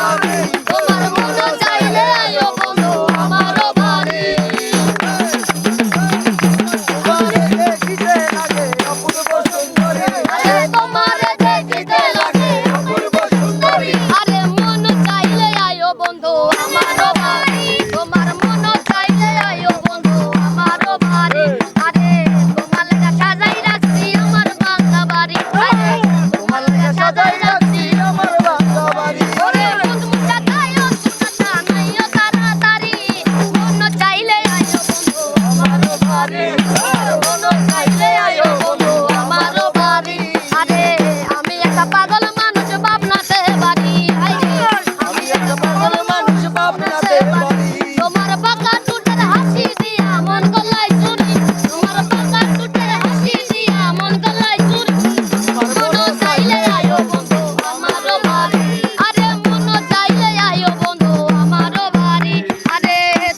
আমারও বাড়ি একটা পাগল মানুষ ভাবনাতে বাড়ি। আমি একটা পাগল